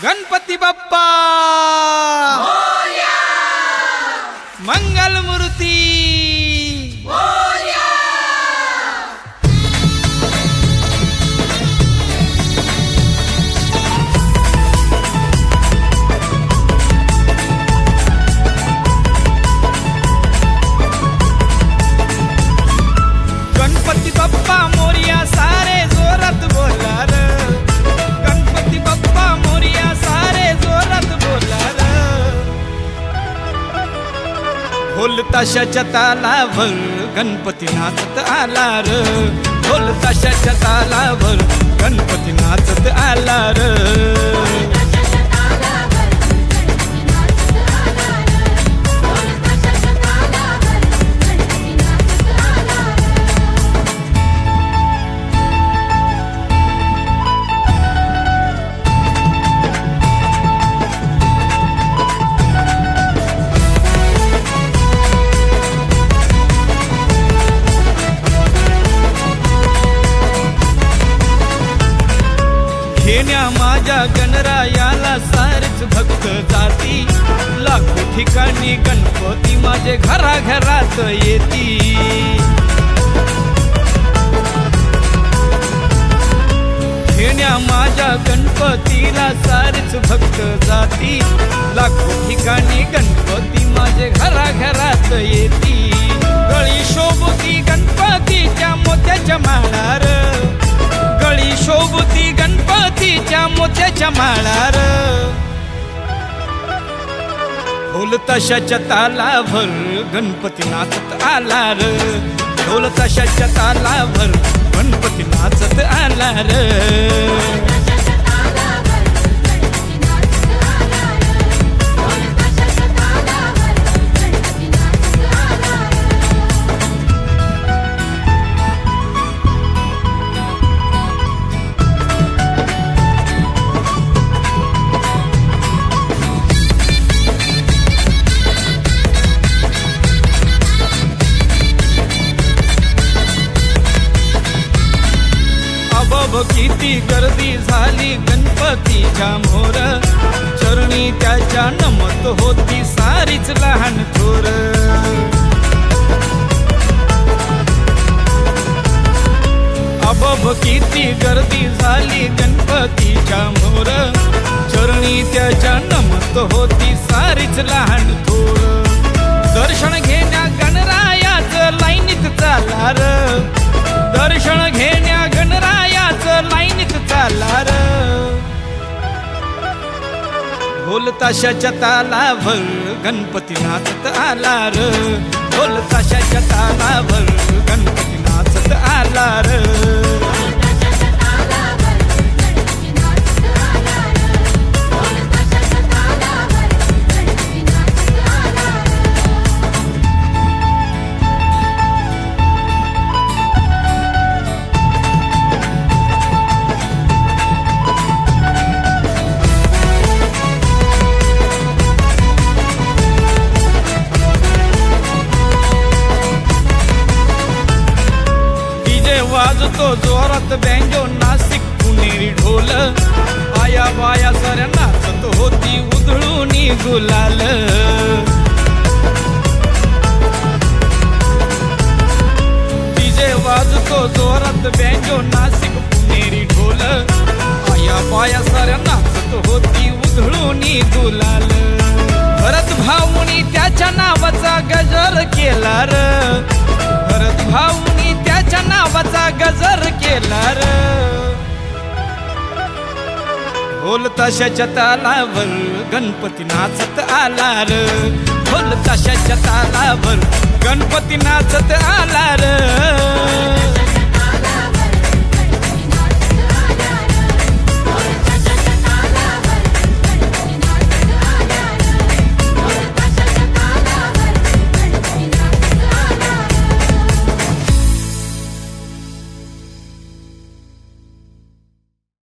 गणपती बाप्पा! मंगल ढोल ताशाच्या तालावर गणपती नाचत आला र. ढोल ताशाच्या तालावर गणपती नाचत आला येण्या माझ्या गणरायाला सारेच भक्त जाती. लाखो ठिकाणी गणपती माझे घराघरात येती. घेण्या माझ्या गणपतीला सारच भक्त जाती. लाखो ठिकाणी गणपती माझे घराघरात येती. मोत्याच्या माळार. ढोल तशाच्या तालावर गणपती नाचत आला र ढोल तशाच्या तालावर किती गर्दी झाली गणपतीच्या मोर. चरणी त्याच्या नमत होती सारीच लहान थोर. अबब किती गर्दी झाली गणपतीच्या मोर. चरणी त्याच्या नमत होती सारीच ताशाच्या तालावर गणपती नाचत आला र. ढोल ताशाच्या तालावर. जोरात बँजो नाशिक पुणेरी ढोल. आया बाया साऱ्या नाचत होती उधळून गुलाल. तिजे वाजतो जोरात बँजो नाशिक पुणेरी ढोल. आया बाया साऱ्या नाचत होती उधळून गुलाल. भरत भाऊनी त्याच्या नावाचा गजर केला र. भरत भाऊ माझा गजर केला र ढोल ताशाच्या तालावर गणपती नाचत आला र ढोल ताशाच्या तालावर गणपती नाचत आला र